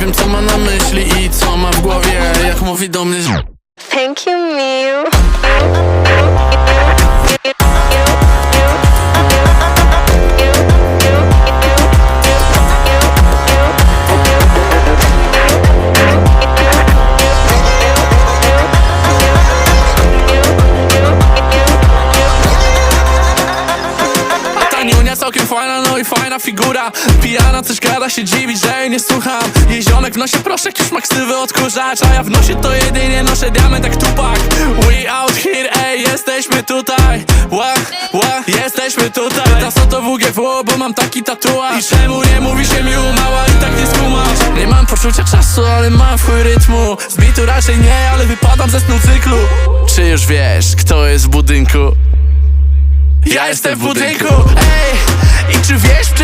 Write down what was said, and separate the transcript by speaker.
Speaker 1: wiem co ma na myśli i co ma w głowie Jak mówi do mnie
Speaker 2: Thank you, Miu.
Speaker 1: Całkiem fajna, no i fajna figura. Pijana coś gada, się dziwi, że jej nie słucham. Jej ziomek w nosie proszek, już ma ksywy odkurzacz A ja w nosie to jedynie noszę diament jak tupak. We out here, ej, jesteśmy tutaj. Ła, ła, jesteśmy tutaj. Pyta co to WGW, bo mam taki tatuaż. I czemu nie mówi się mi umała i tak nie skumasz Nie mam poczucia czasu, ale mam chuj rytmu. Z bitu raczej nie, ale wypadam ze snu cyklu. Czy już wiesz, kto jest w budynku? Ja jestem w budynku, ej I czy wiesz w